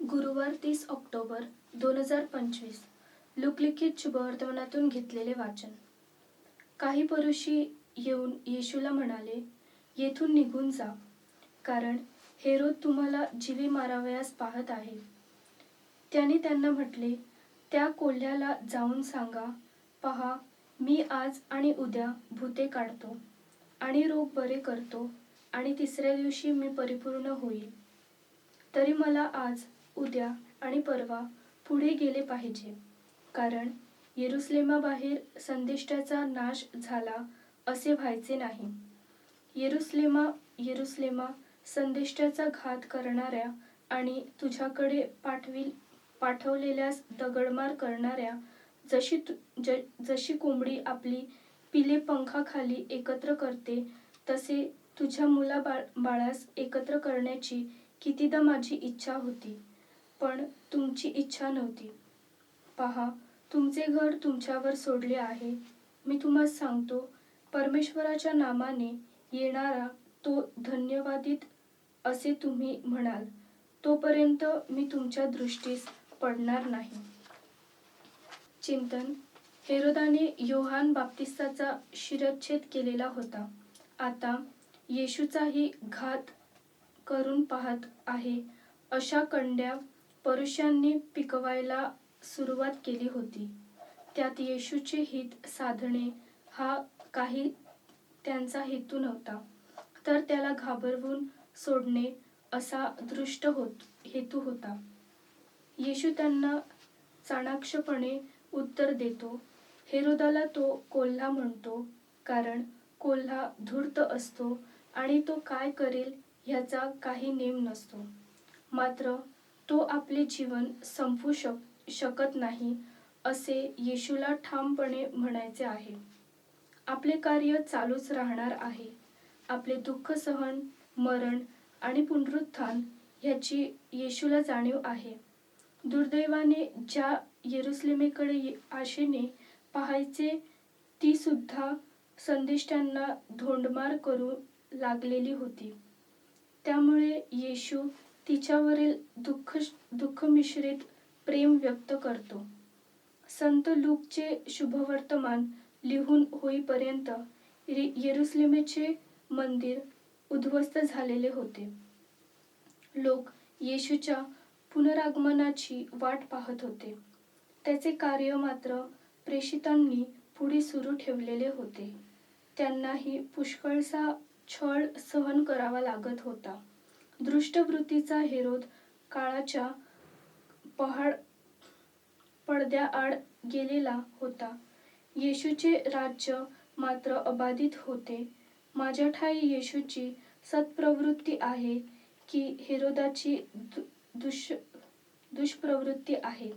गुरुवार तीस ऑक्टोबर दोन हजार पंचवीस. लोकलिखित शुभवर्तमानातून घेतलेले वाचन. काही परुषी येऊन येशूला म्हणाले येथून निघून जा. कारण हेरोद तुम्हाला जीवे मारावयास पाहत आहे. त्याने त्यांना म्हटले त्या कोल्ह्याला जाऊन सांगा पहा मी आज आणि उद्या भूते काढतो आणि रोग बरे करतो आणि तिसऱ्या दिवशी मी परिपूर्ण होईल. तरी मला आज उद्या आणि परवा पुढे गेले पाहिजे. कारण येरुस्लेमाबाहेर संदिष्टाचा नाश झाला असे व्हायचे नाही. येरुस्लेमा येरुस्लेमा संदिष्टाचा घात करणाऱ्या आणि तुझ्याकडे पाठविल पाठवलेल्यास दगडमार करणाऱ्या जशी तु ज जशी कोंबडी आपली पिले पंखाखाली एकत्र करते तसे तुझ्या मुलाबाळ बाळास एकत्र करण्याची कितीदा माझी इच्छा होती. पण तुमची इच्छा नव्हती. पहा तुमचे घर तुमच्यावर सोडले आहे. मी तुम्हाला सांगतो परमेश्वराच्या नामाने येणारा तो धन्यवादित असे तुम्ही म्हणाल तोपर्यंत मी तुमच्या दृष्टीस पडणार नाही. चिंतन हेरोदाने योहान बाप्तिस्ताचा शिरच्छेद केलेला होता. आता येशूचाही घात करून पाहत आहे अशा कंड्या परुषांनी पिकवायला सुरुवात केली होती. त्यात येशूचे हित साधणे हा काही त्यांचा हेतू नव्हता. तर त्याला घाबरवून सोडणे असा दृष्ट होत हेतू होता. येशू त्यांना चाणाक्षपणे उत्तर देतो. हेरोदाला तो कोल्हा म्हणतो कारण कोल्हा धूर्त असतो आणि तो काय करेल ह्याचा काही नेम नसतो. मात्र तो आपले जीवन संपवू शक शकत नाही असे येशूला ठामपणे म्हणायचे आहे. आपले कार्य चालूच राहणार आहे. आपले दुःख सहन मरण आणि पुनरुत्थान ह्याची येशूला जाणीव आहे. दुर्दैवाने ज्या येरुसलेमेकडे आशेने पाहायचे ती सुद्धा संदिष्टांना धोंडमार करू लागलेली होती. त्यामुळे येशू तिच्यावरील दुःख दुःखमिश्रित प्रेम व्यक्त करतो. संत लूकचे शुभवर्तमान लिहून होईपर्यंत ये- येरुसलेमेचे मंदिर उद्ध्वस्त झालेले होते. लोक येशूच्या पुनरागमनाची वाट पाहत होते. त्याचे कार्य मात्र प्रेषितांनी पुढे सुरू ठेवलेले होते. त्यांनाही पुष्कळसा छळ सहन करावा लागत होता. दृष्टवृत्तीचा हेरोद काळाच्या पहाड पडद्याआड गेलेला होता. येशूचे राज्य मात्र अबाधित होते. माझ्या ठाई येशूची सत्प्रवृत्ती आहे की हेरोदाची दु- दुष दुष्प्रवृत्ती आहे.